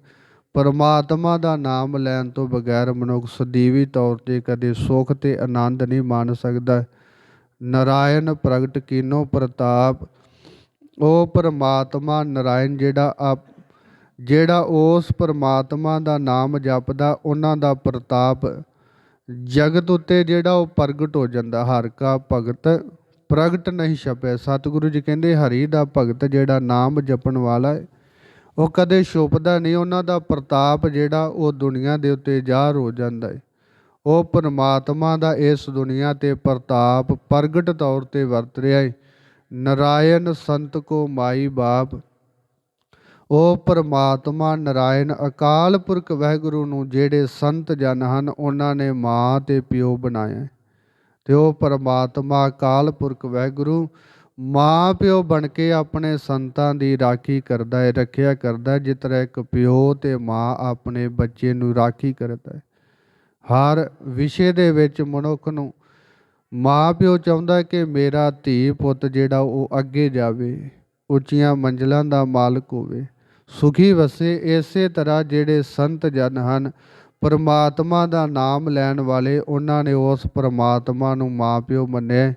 ਪਰਮਾਤਮਾ ਦਾ ਨਾਮ ਲੈਣ ਤੋਂ ਬਗੈਰ ਮਨੁੱਖ ਸਦੀਵੀ ਤੌਰ ਤੇ ਕਦੇ ਸੁਖ ਤੇ ਆਨੰਦ ਨਹੀਂ ਮਾਣ ਸਕਦਾ। ਨਰਾਇਣ ਪ੍ਰਗਟ ਕੀਨੋ ਪ੍ਰਤਾਪ ਉਹ ਪਰਮਾਤਮਾ ਨਰਾਇਣ ਜਿਹੜਾ ਆਪ, ਜਿਹੜਾ ਉਸ ਪਰਮਾਤਮਾ ਦਾ ਨਾਮ ਜਪਦਾ, ਉਹਨਾਂ ਦਾ ਪ੍ਰਤਾਪ ਜਗਤ ਉੱਤੇ ਜਿਹੜਾ ਉਹ ਪ੍ਰਗਟ ਹੋ ਜਾਂਦਾ। ਹਰ ਕਾ ਭਗਤ ਪ੍ਰਗਟ ਨਹੀਂ ਛਪੈ ਸਤਿਗੁਰੂ ਜੀ ਕਹਿੰਦੇ, ਹਰੀ ਦਾ ਭਗਤ ਜਿਹੜਾ ਨਾਮ ਜਪਣ ਵਾਲਾ ਹੈ, ਉਹ ਕਦੇ ਛੁਪਦਾ ਨਹੀਂ। ਉਹਨਾਂ ਦਾ ਪ੍ਰਤਾਪ ਜਿਹੜਾ ਉਹ ਦੁਨੀਆ ਦੇ ਉੱਤੇ ਜ਼ਾਹਰ ਹੋ ਜਾਂਦਾ ਹੈ। ਉਹ ਪਰਮਾਤਮਾ ਦਾ ਇਸ ਦੁਨੀਆ ਤੇ ਪ੍ਰਤਾਪ ਪ੍ਰਗਟ ਤੌਰ ਤੇ ਵਰਤ ਰਿਹਾ ਹੈ। ਨਰਾਇਣ ਸੰਤ ਕੋ ਮਾਈ ਬਾਪ, ਉਹ ਪਰਮਾਤਮਾ ਨਰਾਇਣ ਅਕਾਲ ਪੁਰਖ ਵਾਹਿਗੁਰੂ ਨੂੰ ਜਿਹੜੇ ਸੰਤ ਜਨ ਹਨ, ਉਹਨਾਂ ਨੇ ਮਾਂ ਤੇ ਪਿਓ ਬਣਾਇਆ ਤੇ ਉਹ ਪਰਮਾਤਮਾ ਅਕਾਲ ਪੁਰਖ ਵਾਹਿਗੁਰੂ ਮਾਂ ਪਿਓ ਬਣ ਕੇ ਆਪਣੇ ਸੰਤਾਂ ਦੀ ਰਾਖੀ ਕਰਦਾ ਹੈ, ਰੱਖਿਆ ਕਰਦਾ ਹੈ, ਜਿਸ ਤਰ੍ਹਾਂ ਇੱਕ ਪਿਓ ਤੇ ਮਾਂ ਆਪਣੇ ਬੱਚੇ ਨੂੰ ਰਾਖੀ ਕਰਦਾ ਹੈ। ਹਰ ਵਿਸ਼ੇ ਦੇ ਵਿੱਚ ਮਨੁੱਖ ਨੂੰ ਮਾਂ ਪਿਓ ਚਾਹੁੰਦਾ ਕਿ ਮੇਰਾ ਧੀ ਪੁੱਤ ਜਿਹੜਾ ਉਹ ਅੱਗੇ ਜਾਵੇ, ਉੱਚੀਆਂ ਮੰਜ਼ਲਾਂ ਦਾ ਮਾਲਕ ਹੋਵੇ। ਸੁਖੀ ਵਸੇ ਇਸੇ ਤਰ੍ਹਾਂ ਜਿਹੜੇ ਸੰਤ ਜਨ ਹਨ, ਪਰਮਾਤਮਾ ਦਾ ਨਾਮ ਲੈਣ ਵਾਲੇ ਉਹਨਾਂ ਨੇ ਉਸ ਪਰਮਾਤਮਾ ਨੂੰ ਮਾਂ ਪਿਓ ਮੰਨਿਆ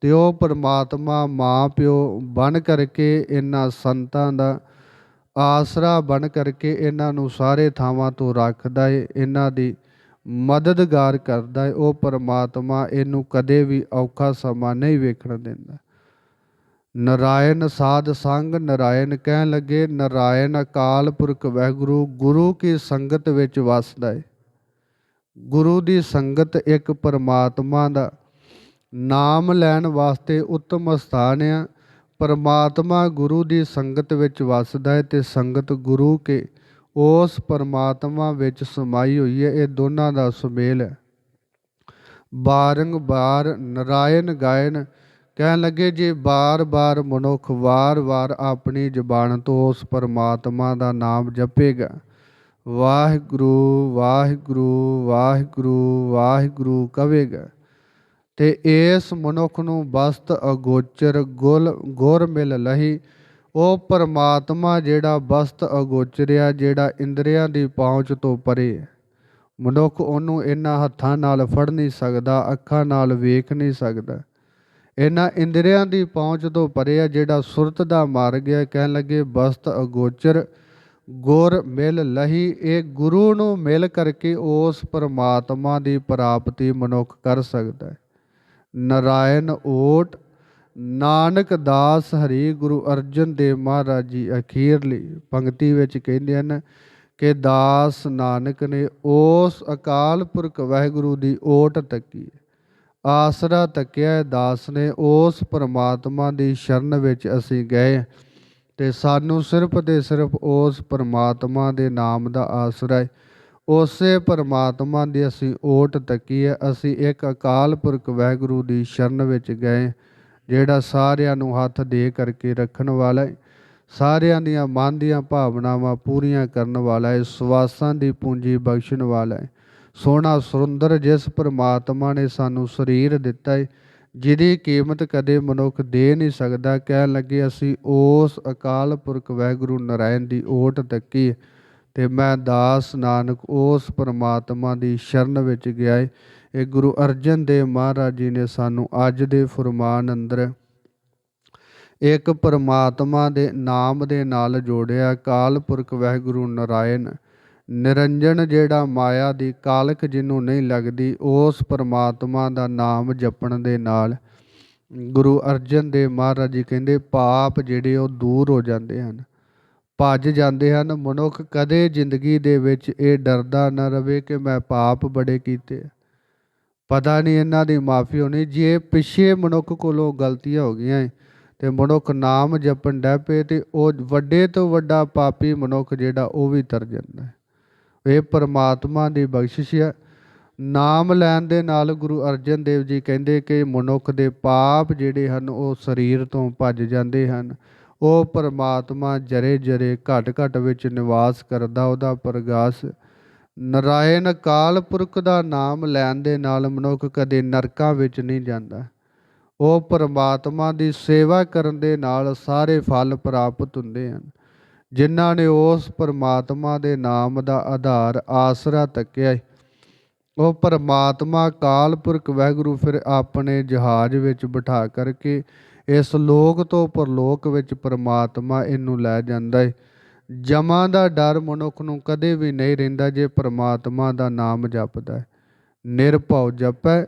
ਤੇ ਉਹ ਪਰਮਾਤਮਾ ਮਾਂ ਪਿਓ ਬਣ ਕਰਕੇ ਇਹਨਾਂ ਸੰਤਾਂ ਦਾ ਆਸਰਾ ਬਣ ਕਰਕੇ ਇਹਨਾਂ ਨੂੰ ਸਾਰੇ ਥਾਵਾਂ ਤੋਂ ਰੱਖਦਾ ਏ ਇਹਨਾਂ ਦੀ ਮਦਦਗਾਰ ਕਰਦਾ ਹੈ, ਉਹ ਪਰਮਾਤਮਾ ਇਹਨੂੰ ਕਦੇ ਵੀ ਔਖਾ ਸਮਾਂ ਨਹੀਂ ਵੇਖਣ ਦਿੰਦਾ। ਨਰਾਇਣ ਸਾਧ ਸੰਗ ਨਰਾਇਣ ਕਹਿਣ ਲੱਗੇ, ਨਰਾਇਣ ਅਕਾਲ ਪੁਰਖ ਵਹਿਗੁਰੂ ਗੁਰੂ ਕੀ ਸੰਗਤ ਵਿੱਚ ਵਸਦਾ ਹੈ ਗੁਰੂ ਦੀ ਸੰਗਤ ਇੱਕ ਪਰਮਾਤਮਾ ਦਾ ਨਾਮ ਲੈਣ ਵਾਸਤੇ ਉੱਤਮ ਸਥਾਨ ਆ। ਪਰਮਾਤਮਾ ਗੁਰੂ ਦੀ ਸੰਗਤ ਵਿੱਚ ਵਸਦਾ ਹੈ ਤੇ ਸੰਗਤ ਗੁਰੂ ਕੇ ਉਸ ਪਰਮਾਤਮਾ ਵਿੱਚ ਸਮਾਈ ਹੋਈ ਹੈ, ਇਹ ਦੋਨਾਂ ਦਾ ਸੁਮੇਲ ਹੈ। ਬਾਰੰਬਾਰ ਨਰਾਇਣ ਗਾਇਨ ਕਹਿਣ ਲੱਗੇ, ਜੇ ਬਾਰ-ਬਾਰ ਮਨੁੱਖ ਵਾਰ-ਵਾਰ ਆਪਣੀ ਜ਼ੁਬਾਨ ਤੋਂ ਉਸ ਪਰਮਾਤਮਾ ਦਾ ਨਾਮ ਜਪੇਗਾ, ਵਾਹਿਗੁਰੂ ਵਾਹਿਗੁਰੂ ਵਾਹਿਗੁਰੂ ਵਾਹਿਗੁਰੂ ਕਵੇਗਾ, ਤੇ ਇਸ ਮਨੁੱਖ ਨੂੰ ਬਸਤ ਅਗੋਚਰ ਗੁਲ ਗੁਰ ਮਿਲ ਲਹੀ ਉਹ ਪਰਮਾਤਮਾ ਜਿਹੜਾ ਬਸਤ ਅਗੋਚਰਿਆ, ਜਿਹੜਾ ਇੰਦਰੀਆਂ ਦੀ ਪਹੁੰਚ ਤੋਂ ਪਰੇ। ਹੈ ਮਨੁੱਖ ਉਹਨੂੰ ਇਹਨਾਂ ਹੱਥਾਂ ਨਾਲ ਫੜ ਨਹੀਂ ਸਕਦਾ, ਅੱਖਾਂ ਨਾਲ ਵੇਖ ਨਹੀਂ ਸਕਦਾ। ਇਹਨਾਂ ਇੰਦਰੀਆਂ ਦੀ ਪਹੁੰਚ ਤੋਂ ਪਰੇ ਆ, ਜਿਹੜਾ ਸੁਰਤ ਦਾ ਮਾਰਗ ਹੈ ਕਹਿਣ ਲੱਗੇ ਬਸਤ ਅਗੋਚਰ, ਗੁਰ ਮਿਲ ਲਹੀ। ਇਹ ਗੁਰੂ ਨੂੰ ਮਿਲ ਕਰਕੇ ਉਸ ਪਰਮਾਤਮਾ ਦੀ ਪ੍ਰਾਪਤੀ ਮਨੁੱਖ ਕਰ ਸਕਦਾ ਹੈ। ਨਰਾਇਣ ਓਟ ਨਾਨਕ ਦਾਸ ਹਰੀ ਗੁਰੂ ਅਰਜਨ ਦੇਵ ਮਹਾਰਾਜ ਜੀ ਅਖੀਰਲੀ ਪੰਕਤੀ ਵਿੱਚ ਕਹਿੰਦੇ ਹਨ ਕਿ ਦਾਸ ਨਾਨਕ ਨੇ ਉਸ ਅਕਾਲ ਪੁਰਖ ਵਾਹਿਗੁਰੂ ਦੀ ਓਟ ਤੱਕੀ। ਆਸਰਾ ਤੱਕਿਆ ਦਾਸ ਨੇ ਉਸ ਪਰਮਾਤਮਾ ਦੀ ਸ਼ਰਨ ਵਿੱਚ ਅਸੀਂ ਗਏ ਤੇ ਸਾਨੂੰ ਸਿਰਫ ਤੇ ਸਿਰਫ ਉਸ ਪਰਮਾਤਮਾ ਦੇ ਨਾਮ ਦਾ ਆਸਰਾ ਹੈ। ਉਸੇ ਪਰਮਾਤਮਾ ਦੀ ਅਸੀਂ ਓਟ ਤੱਕੀ ਹੈ, ਅਸੀਂ ਇੱਕ ਅਕਾਲ ਪੁਰਖ ਵਾਹਿਗੁਰੂ ਦੀ ਸ਼ਰਨ ਵਿੱਚ ਗਏ ਜਿਹੜਾ ਸਾਰਿਆਂ ਨੂੰ ਹੱਥ ਦੇ ਕਰਕੇ ਰੱਖਣ ਵਾਲਾ ਹੈ, ਸਾਰਿਆਂ ਦੀਆਂ ਮਨ ਦੀਆਂ ਭਾਵਨਾਵਾਂ ਪੂਰੀਆਂ ਕਰਨ ਵਾਲਾ ਹੈ, ਸਵਾਸਾਂ ਦੀ ਪੂੰਜੀ ਬਖਸ਼ਣ ਵਾਲਾ ਹੈ। ਸੋਹਣਾ ਸੁੰਦਰ ਜਿਸ ਪਰਮਾਤਮਾ ਨੇ ਸਾਨੂੰ ਸਰੀਰ ਦਿੱਤਾ ਹੈ, ਜਿਹਦੀ ਕੀਮਤ ਕਦੇ ਮਨੁੱਖ ਦੇ ਨਹੀਂ ਸਕਦਾ, ਕਹਿਣ ਲੱਗੇ ਅਸੀਂ ਉਸ ਅਕਾਲ ਪੁਰਖ ਵਾਹਿਗੁਰੂ ਨਾਰਾਇਣ ਦੀ ਓਟ ਤੱਕੀ ਤੇ ਮੈਂ ਦਾਸ ਨਾਨਕ ਉਸ ਪਰਮਾਤਮਾ ਦੀ ਸ਼ਰਨ ਵਿੱਚ ਗਿਆ ਏ ਇਹ ਗੁਰੂ ਅਰਜਨ ਦੇਵ ਮਹਾਰਾਜ ਜੀ ਨੇ ਸਾਨੂੰ ਅੱਜ ਦੇ ਫਰਮਾਨ ਅੰਦਰ ਇੱਕ ਪਰਮਾਤਮਾ ਦੇ ਨਾਮ ਦੇ ਨਾਲ ਜੋੜਿਆ, ਕਾਲ ਪੁਰਖ ਵਾਹਿਗੁਰੂ ਨਾਰਾਇਣ। ਨਿਰੰਜਨ ਜਿਹੜਾ ਮਾਇਆ ਦੀ ਕਾਲਕ ਜਿਹਨੂੰ ਨਹੀਂ ਲੱਗਦੀ, ਉਸ ਪਰਮਾਤਮਾ ਦਾ ਨਾਮ ਜਪਣ ਦੇ ਨਾਲ ਗੁਰੂ ਅਰਜਨ ਦੇਵ ਮਹਾਰਾਜ ਜੀ ਕਹਿੰਦੇ, ਪਾਪ ਜਿਹੜੇ ਉਹ ਦੂਰ ਹੋ ਜਾਂਦੇ ਹਨ। ਭੱਜ ਜਾਂਦੇ ਹਨ, ਮਨੁੱਖ ਕਦੇ ਜ਼ਿੰਦਗੀ ਦੇ ਵਿੱਚ ਇਹ ਡਰਦਾ ਨਾ ਰਵੇ ਕਿ ਮੈਂ ਪਾਪ ਬੜੇ ਕੀਤੇ ਪਤਾ ਨਹੀਂ ਇਹਨਾਂ ਦੀ ਮਾਫੀ ਹੋਣੀ, ਜੇ ਪਿੱਛੇ ਮਨੁੱਖ ਕੋਲੋਂ ਗਲਤੀਆਂ ਹੋ ਗਈਆਂ ਏ, ਤੇ ਮਨੁੱਖ ਨਾਮ ਜਪਣ ਡੈ ਪਏ ਤੇ ਉਹ ਵੱਡੇ ਤੋਂ ਵੱਡਾ ਪਾਪੀ ਮਨੁੱਖ ਜਿਹੜਾ ਉਹ ਵੀ ਤਰ ਜਾਂਦਾ ਹੈ। ਇਹ ਪਰਮਾਤਮਾ ਦੀ ਬਖਸ਼ਿਸ਼ ਹੈ ਨਾਮ ਲੈਣ ਦੇ ਨਾਲ ਗੁਰੂ ਅਰਜਨ ਦੇਵ ਜੀ ਕਹਿੰਦੇ ਕਿ ਮਨੁੱਖ ਦੇ ਪਾਪ ਜਿਹੜੇ ਹਨ, ਉਹ ਸਰੀਰ ਤੋਂ ਭੱਜ ਜਾਂਦੇ ਹਨ। ਉਹ ਪਰਮਾਤਮਾ ਜਰੇ ਜਰੇ ਘਟ ਘਟ ਵਿੱਚ ਨਿਵਾਸ ਕਰਦਾ, ਉਹਦਾ ਪ੍ਰਗਾਸ ਨਰਾਇਣ ਕਾਲ ਪੁਰਖ ਦਾ ਨਾਮ ਲੈਣ ਦੇ ਨਾਲ ਮਨੁੱਖ ਕਦੇ ਨਰਕਾਂ ਵਿੱਚ ਨਹੀਂ ਜਾਂਦਾ। ਉਹ ਪਰਮਾਤਮਾ ਦੀ ਸੇਵਾ ਕਰਨ ਦੇ ਨਾਲ ਸਾਰੇ ਫਲ ਪ੍ਰਾਪਤ ਹੁੰਦੇ ਹਨ। ਜਿਨ੍ਹਾਂ ਨੇ ਉਸ ਪਰਮਾਤਮਾ ਦੇ ਨਾਮ ਦਾ ਆਧਾਰ ਆਸਰਾ ਤੱਕਿਆ ਏ, ਉਹ ਪਰਮਾਤਮਾ ਕਾਲ ਪੁਰਖ ਵਹਿਗੁਰੂ ਫਿਰ ਆਪਣੇ ਜਹਾਜ਼ ਵਿੱਚ ਬਿਠਾ ਕਰਕੇ ਇਸ ਲੋਕ ਤੋਂ ਪਰਲੋਕ ਵਿੱਚ ਪਰਮਾਤਮਾ ਇਹਨੂੰ ਲੈ ਜਾਂਦਾ ਏ ਜਮਾਂ ਦਾ ਡਰ ਮਨੁੱਖ ਨੂੰ ਕਦੇ ਵੀ ਨਹੀਂ ਰਹਿੰਦਾ ਜੇ ਪਰਮਾਤਮਾ ਦਾ ਨਾਮ ਜਪਦਾ ਹੈ। ਨਿਰਭਉ ਜਪੈ,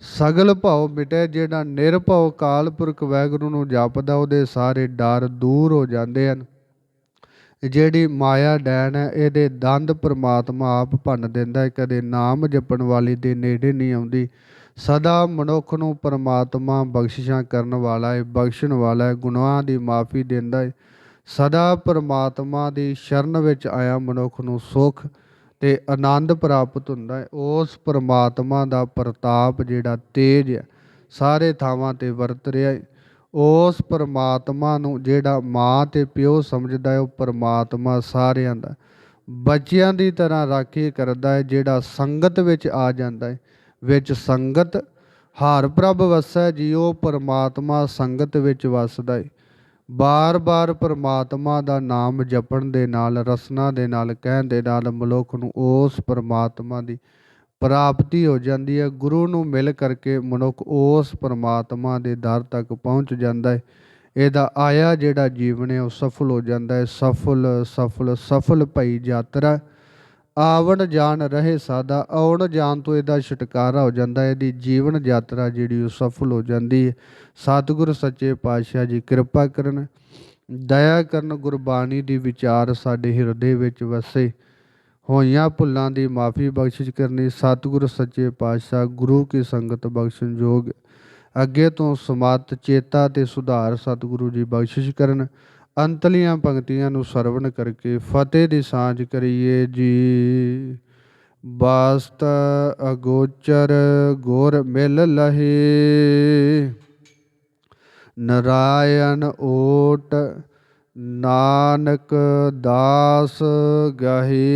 ਸਗਲ ਭਉ ਮਿਟੈ, ਜਿਹੜਾ ਨਿਰਭਉ ਕਾਲ ਪੁਰਖ ਵਾਹਿਗੁਰੂ ਨੂੰ ਜਪਦਾ, ਉਹਦੇ ਸਾਰੇ ਡਰ ਦੂਰ ਹੋ ਜਾਂਦੇ ਹਨ। ਜਿਹੜੀ ਮਾਇਆ ਡੈਣ ਹੈ, ਇਹਦੇ ਦੰਦ ਪ੍ਰਮਾਤਮਾ ਆਪ ਭੰਨ ਦਿੰਦਾ ਹੈ। ਕਦੇ ਨਾਮ ਜਪਣ ਵਾਲੀ ਦੇ ਨੇੜੇ ਨਹੀਂ ਆਉਂਦੀ। ਸਦਾ ਮਨੁੱਖ ਨੂੰ ਪ੍ਰਮਾਤਮਾ ਬਖਸ਼ਿਸ਼ਾਂ ਕਰਨ ਵਾਲਾ ਹੈ, ਬਖਸ਼ਣ ਵਾਲਾ ਹੈ, ਗੁਨਾਹਾਂ ਦੀ ਮਾਫੀ ਦਿੰਦਾ ਹੈ। ਸਦਾ ਪਰਮਾਤਮਾ ਦੀ ਸ਼ਰਨ ਵਿੱਚ ਆਇਆ ਮਨੁੱਖ ਨੂੰ ਸੁਖ ਤੇ ਆਨੰਦ ਪ੍ਰਾਪਤ ਹੁੰਦਾ ਹੈ। ਉਸ ਪਰਮਾਤਮਾ ਦਾ ਪ੍ਰਤਾਪ ਜਿਹੜਾ ਤੇਜ ਹੈ, ਸਾਰੇ ਥਾਵਾਂ ਤੇ ਵਰਤ ਰਿਹਾ ਹੈ। ਉਸ ਪਰਮਾਤਮਾ ਨੂੰ ਜਿਹੜਾ ਮਾਂ ਤੇ ਪਿਓ ਸਮਝਦਾ ਹੈ, ਉਹ ਪਰਮਾਤਮਾ ਸਾਰਿਆਂ ਦਾ ਬੱਚਿਆਂ ਦੀ ਤਰ੍ਹਾਂ ਰਾਖੀ ਕਰਦਾ ਹੈ, ਜਿਹੜਾ ਸੰਗਤ ਵਿੱਚ ਆ ਜਾਂਦਾ ਹੈ। ਵਿੱਚ ਸੰਗਤ ਹਾਰ ਪ੍ਰਭ ਵਸੈ, ਜਿਉ ਪਰਮਾਤਮਾ ਸੰਗਤ ਵਿੱਚ ਵਸਦਾ ਹੈ। ਬਾਰ-ਬਾਰ ਪਰਮਾਤਮਾ ਦਾ ਨਾਮ ਜਪਣ ਦੇ ਨਾਲ, ਰਸਨਾ ਦੇ ਨਾਲ, ਕਹਿਣ ਦੇ ਨਾਲ ਮਨੁੱਖ ਨੂੰ ਉਸ ਪਰਮਾਤਮਾ ਦੀ ਪ੍ਰਾਪਤੀ ਹੋ ਜਾਂਦੀ ਹੈ। ਗੁਰੂ ਨੂੰ ਮਿਲ ਕਰਕੇ ਮਨੁੱਖ ਉਸ ਪਰਮਾਤਮਾ ਦੇ ਦਰ ਤੱਕ ਪਹੁੰਚ ਜਾਂਦਾ ਹੈ। ਇਹਦਾ ਆਇਆ ਜਿਹੜਾ ਜੀਵਨ ਹੈ ਉਹ ਸਫਲ ਹੋ ਜਾਂਦਾ ਹੈ। ਸਫਲ ਸਫਲ ਸਫਲ ਭਈ ਯਾਤਰਾ ਆਵਣ ਜਾਣ ਰਹੇ ਸਾਦਾ, ਆਉਣ ਜਾਣ ਤੋਂ ਇਹਦਾ ਛੁਟਕਾਰਾ ਹੋ ਜਾਂਦਾ ਹੈ ਇਹਦੀ ਜੀਵਨ ਯਾਤਰਾ ਜਿਹੜੀ ਉਹ ਸਫਲ ਹੋ ਜਾਂਦੀ ਹੈ। ਸਤਿਗੁਰ ਸੱਚੇ ਪਾਤਸ਼ਾਹ ਜੀ, ਕਿਰਪਾ ਕਰਨ, ਦਇਆ ਕਰਨ, ਗੁਰਬਾਣੀ ਦੀ ਵਿਚਾਰ ਸਾਡੇ ਹਿਰਦੇ ਵਿੱਚ ਵਸੇ। ਹੋਈਆਂ ਭੁੱਲਾਂ ਦੀ ਮਾਫੀ ਬਖਸ਼ਿਸ਼ ਕਰਨੀ, ਸਤਿਗੁਰ ਸੱਚੇ ਪਾਤਸ਼ਾਹ, ਗੁਰੂ ਕੀ ਸੰਗਤ ਬਖਸ਼ਣ ਜੋਗ ਅੱਗੇ ਤੋਂ ਸਮਾਤ ਚੇਤਾ ਤੇ ਸੁਧਾਰ ਸਤਿਗੁਰੂ ਜੀ ਬਖਸ਼ਿਸ਼ ਕਰਨ ਅੰਤਲੀਆਂ ਪੰਕਤੀਆਂ ਨੂੰ ਸਰਵਣ ਕਰਕੇ ਫਤਿਹ ਦੀ ਸਾਂਝ ਕਰੀਏ ਜੀ। ਬਾਸਤ ਅਗੋਚਰ ਗੁਰ ਮਿਲ ਲਹੇ। ਨਰਾਇਣ ਓਟ ਨਾਨਕ ਦਾਸ ਗਹੇ।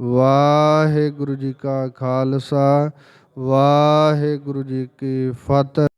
ਵਾਹਿਗੁਰੂ ਜੀ ਕਾ ਖਾਲਸਾ, ਵਾਹਿਗੁਰੂ ਜੀ ਕੀ ਫਤਿਹ।